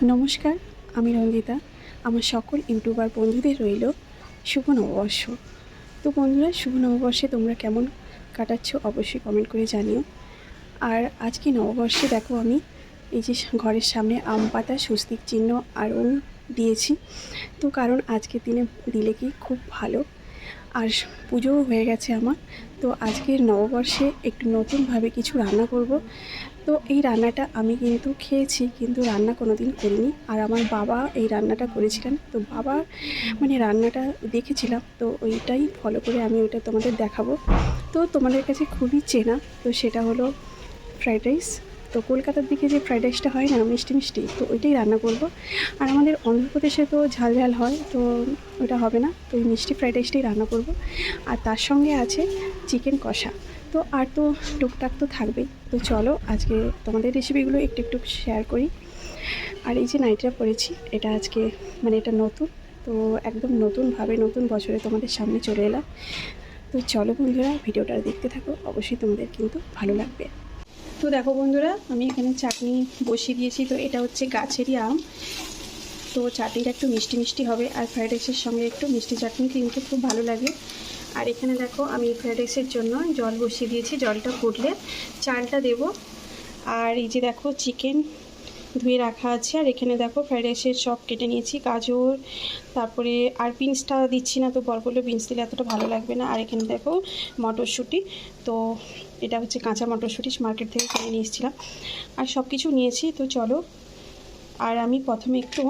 নমস্কার, আমি রঞ্জিতা। আমার সকল ইউটিউবার বন্ধুদের রইল শুভ নববর্ষ। তো বন্ধুরা, শুভ নববর্ষে তোমরা কেমন কাটাচ্ছ অবশ্যই কমেন্ট করে জানিও। আর আজকে নববর্ষে দেখো আমি এই যে ঘরের সামনে আম পাতা, স্বস্তিক চিহ্ন আরও দিয়েছি। তো কারণ আজকের দিনে দিলে কি খুব ভালো। আর পুজোও হয়ে গেছে আমার। তো আজকের নববর্ষে একটু নতুনভাবে কিছু রান্না করব। তো এই রান্নাটা আমি কিন্তু খেয়েছি, কিন্তু রান্না কোনো দিন করিনি। আর আমার বাবা এই রান্নাটা করেছিলেন। তো বাবা মানে রান্নাটা দেখেছিলাম, তো ওইটাই ফলো করে আমি ওইটা তোমাদের দেখাবো। তো তোমাদের কাছে খুবই চেনা, তো সেটা হলো ফ্রাইড রাইস তো কলকাতার দিকে যে ফ্রাইড রাইসটা হয় না, মিষ্টি মিষ্টি, তো ওইটাই রান্না করব। আর আমাদের অন্ধ্রপ্রদেশে তো ঝাল ঝাল হয়, তো ওটা হবে না, তো ওই মিষ্টি ফ্রাইড রাইসটাই রান্না করব। আর তার সঙ্গে আছে চিকেন কষা, তো আর তো টুকটাক তো থাকবেই। তো চলো আজকে তোমাদের রেসিপিগুলো একটু একটু শেয়ার করি। আর এই যে নাইটটা পরেছি, এটা আজকে মানে এটা নতুন, তো একদম নতুনভাবে নতুন বছরে তোমাদের সামনে চলে এলাম। তো চলো বন্ধুরা, ভিডিওটা দেখতে থাকো, অবশ্যই তোমাদের কিন্তু ভালো লাগবে। তো দেখো বন্ধুরা, আমি এখানে চাটনি বসিয়ে দিয়েছি, তো এটা হচ্ছে গাছেরই আম। তো চাটনিটা একটু মিষ্টি মিষ্টি হবে, আর ফ্রাইড রাইসের সঙ্গে একটু মিষ্টি চাটনি কিনতে খুব ভালো লাগে। আর এখানে দেখো, আমি ফ্রাইড রাইসের জন্য জল বসিয়ে দিয়েছি, জলটা ফুটলে চালটা দেব। আর এই যে দেখো চিকেন ধুয়ে রাখা আছে। আর এখানে দেখো ফ্রাইড রাইসের সব কেটে নিয়েছি, গাজর, তারপরে আর বিনসটা দিচ্ছি না তো বরগুলো বিনস দিলে এতটা ভালো লাগবে না। আর এখানে দেখো মটরশুঁটি, তো এটা হচ্ছে কাঁচা মটরশুঁটি মার্কেট থেকে কিনে নিয়ে এসেছিলাম। আর সব কিছু নিয়েছি, তো চলো। আর আমি প্রথমে একটু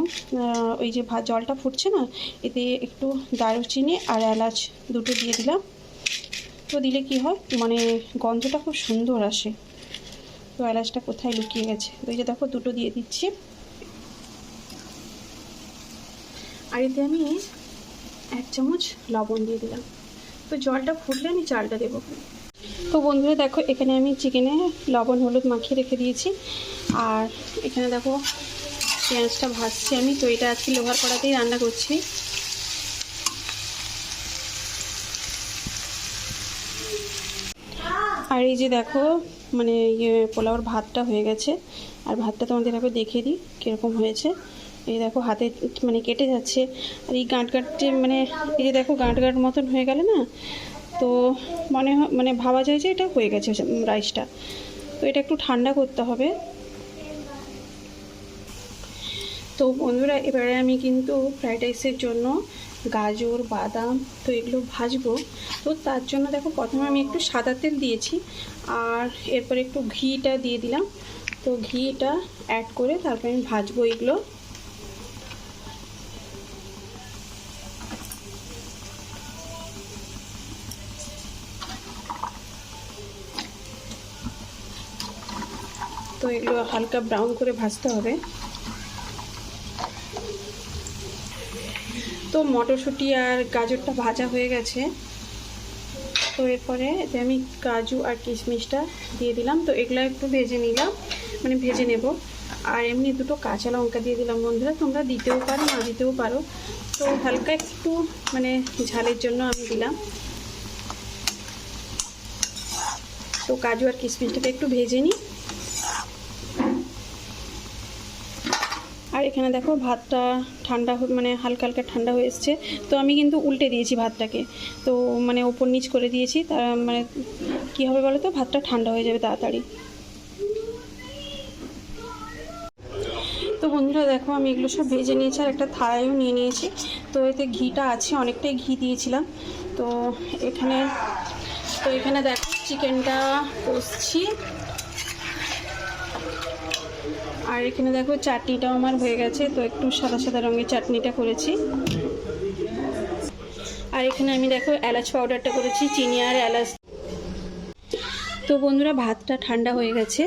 ওই যে জলটা ফুটছে না, এতে একটু দারুচিনি আর এলাচ দুটো দিয়ে দিলাম। তো দিলে কি হয় মানে গন্ধটা খুব সুন্দর আসে। তো এলাচটা কোথায় লুকিয়ে গেছে? তো এই যে দেখো, দুটো দিয়ে দিচ্ছি। আর এতে আমি এক চামচ লবণ দিয়ে দিলাম। তো জলটা ফুটলে আমি চালটা দেবো। তো বন্ধুরা, দেখো, এখানে আমি চিকেনে লবণ, হলুদ মাখিয়ে রেখে দিয়েছি। আর এখানে দেখো, পেঁয়াজটা ভাজছি আমি। তো এটা আজকে লোহার কড়াতেই রান্না করছি। আর এই যে দেখো মানে ইয়ে পোলাওর ভাতটা হয়ে গেছে। আর ভাতটা তোমাদের একবার দেখিয়ে দিই কীরকম হয়েছে। এই দেখো হাতে মানে কেটে যাচ্ছে। আর এই গাঁট গাঁটটে মানে এই যে দেখো গাঁট গাঁট মতন হয়ে গেলে না, তো মনে মানে ভাবা যায় যে এটা হয়ে গেছে রাইসটা। তো এটা একটু ঠান্ডা করতে হবে। তো বন্ধুরা, এবারে আমি কিন্তু ফ্রাইড রাইসের জন্য গাজর, বাদাম, তো এগুলো ভাজবো। তো তার জন্য দেখো প্রথমে আমি একটু সাদা তেল দিয়েছি, আর এরপর একটু ঘিটা দিয়ে দিলাম। তো ঘিটা অ্যাড করে তারপরে আমি ভাজবো এগুলো। তো এগুলো হালকা ব্রাউন করে ভাজতে হবে। তো মটরশুঁটি আর গাজরটা ভাজা হয়ে গেছে। তো এরপরে এতে আমি কাজু আর কিশমিশটা দিয়ে দিলাম। তো এগুলো একটু ভেজে নিলাম মানে ভেজে নেব। আর এমনি দুটো কাঁচা লঙ্কা দিয়ে দিলাম বন্ধুরা, তোমরা দিতেও পারো, না দিতেও পারো। তো হালকা একটু মানে ঝালের জন্য আমি দিলাম। তো কাজু আর কিশমিশটাকে একটু ভেজে নিই। আর এখানে দেখো ভাতটা ঠান্ডা মানে হালকা হালকা ঠান্ডা হয়ে এসছে। তো আমি কিন্তু উল্টে দিয়েছি ভাতটাকে। তো মানে ওপর নিচ করে দিয়েছি। তার মানে কী হবে বলো তো ভাতটা ঠান্ডা হয়ে যাবে তাড়াতাড়ি। তো বন্ধুরা দেখো, আমি এগুলো সব ভেজে নিয়েছি আর একটা থালায়ও নিয়ে নিয়েছি। তো এতে ঘিটা আছে, অনেকটাই ঘি দিয়েছিলাম। তো এখানে তো এখানে দেখো, চিকেনটা কষছি। আর এখানে দেখো চাটনিটাও আমার হয়ে গেছে, তো একটু সাদা সাদা রঙের চাটনিটা করেছি। আর এখানে আমি দেখো এলাচ পাউডারটা করেছি, চিনি আর এলাচ। তো বন্ধুরা, ভাতটা ঠান্ডা হয়ে গেছে,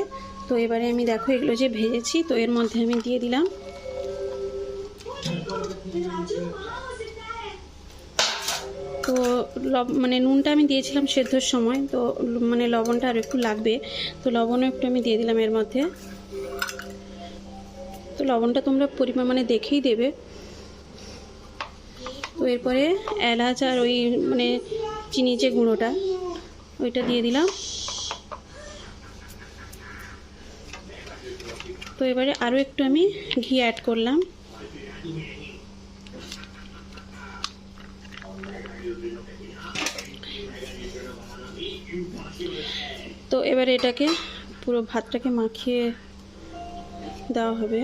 তো এবারে আমি দেখো এগুলো যে ভেজেছি, তো এর মধ্যে আমি দিয়ে দিলাম। তো মানে নুনটা আমি দিয়েছিলাম সেদ্ধর সময়, তো মানে লবণটা আর একটু লাগবে, তো লবণও একটু আমি দিয়ে দিলাম এর মধ্যে। তো লবণটা তোমরা পরিমাণ মানে দেখেই দেবে। তো এরপরে এলাচ আর ওই মানে চিনি যে গুঁড়োটা, ওইটা দিয়ে দিলাম। তো এবারে আরও একটু আমি ঘি অ্যাড করলাম। তো এবারে এটাকে পুরো ভাতটাকে মাখিয়ে দেওয়া হবে।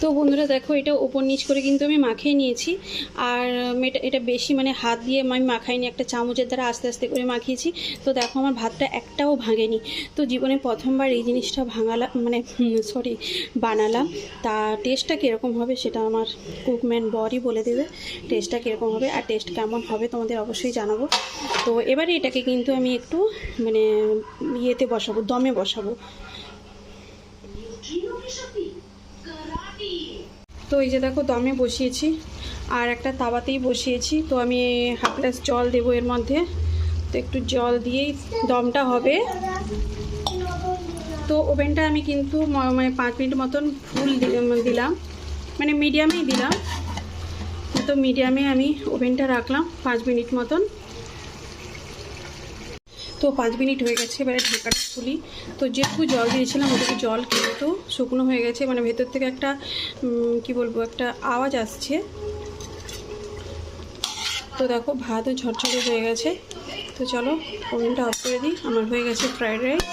তো বন্ধুরা দেখো, এটা ওপর নিচ করে কিন্তু আমি মাখিয়ে নিয়েছি। আর এটা এটা বেশি মানে হাত দিয়ে আমি মাখাইনি, একটা চামচের দ্বারা আস্তে আস্তে করে মাখিয়েছি। তো দেখো, আমার ভাতটা একটাও ভাঙেনি। তো জীবনে প্রথমবার এই জিনিসটা ভাঙালাম মানে সরি বানালাম। তা টেস্টটা কীরকম হবে সেটা আমার কুকম্যান বরই বলে দেবে। টেস্টটা কীরকম হবে আর টেস্ট কেমন হবে তোমাদের অবশ্যই জানাব। তো এবারে এটাকে কিন্তু আমি একটু মানে ইয়েতে বসাবো, দমে বসাবো। তো এই যে দেখো দমে বসিয়েছি, আর একটা তাওয়াতেই বসিয়েছি। তো আমি হাফ গ্লাস জল দেবো এর মধ্যে। তো একটু জল দিয়েই দমটা হবে। তো ওভেনটা আমি কিন্তু মানে পাঁচ মিনিট মতন ফুল দিলাম। মানে মিডিয়ামেই দিলাম। তো মিডিয়ামে আমি ওভেনটা রাখলাম পাঁচ মিনিট মতন। তো পাঁচ মিনিট হয়ে গেছে, এবারে ঢাকাটা খুলি। তো যেটুকু জল দিয়েছিলাম ওটুকু জল কিন্তু শুকনো হয়ে গেছে মানে ভেতর থেকে একটা কি বলব, একটা আওয়াজ আসছে। তো দেখো ভাতও ঝরঝরে হয়ে গেছে। তো চলো, ওভেনটা অফ করে দিই, আমার হয়ে গেছে ফ্রাইড রাইস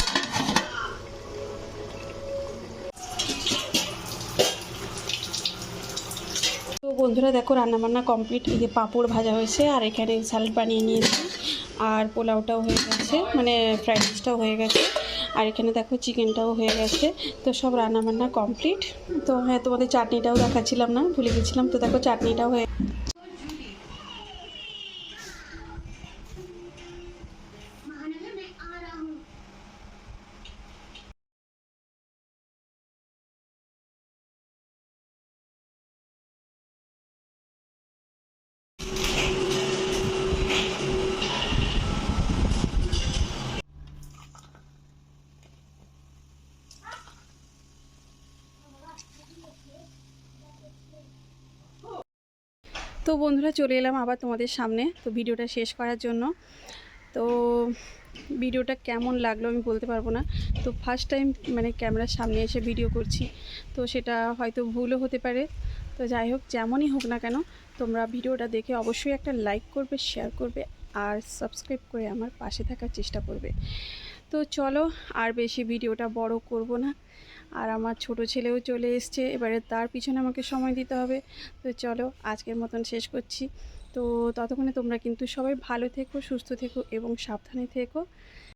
তো বন্ধুরা, দেখো, রান্নাবান্না কমপ্লিট এই যে পাঁপড় ভাজা হয়েছে, আর এখানে স্যালাড বানিয়ে নিয়েছি। আর পোলাওটাও হয়ে গেছে মানে ফ্রাইড রাইসটাও হয়ে গেছে, আর এখানে দেখো চিকেনটাও হয়ে গেছে, তো সব রান্নাবান্না কমপ্লিট তো হ্যাঁ তোমাদের চাটনিটাও দেখাচ্ছিলাম না, ভুলে গেছিলাম, তো দেখো চাটনিটাও হয়ে তো বন্ধুরা চলে এলাম আবার তোমাদের সামনে তো ভিডিওটা শেষ করার জন্য। তো ভিডিওটা কেমন লাগল আমি বলতে পারব না। তো ফার্স্ট টাইম মানে ক্যামেরার সামনে এসে ভিডিও করছি, তো সেটা হয়তো ভুলও হতে পারে। তো যাই হোক, যেমনই হোক না কেন, তোমরা ভিডিওটা দেখে অবশ্যই একটা লাইক করবে শেয়ার করবে আর সাবস্ক্রাইব করে আমার পাশে থাকার চেষ্টা করবে। তো চলো আর বেশি ভিডিওটা বড় করব না। আর আমার ছোট ছেলেও চলে এসছে। এবারে তার পিছনে আমাকে সময় দিতে হবে। তো চলো, আজকের মতন শেষ করছি। তো ততক্ষণে তোমরা কিন্তু সবাই ভালো থেকো, সুস্থ থেকো এবং সাবধানে থেকো।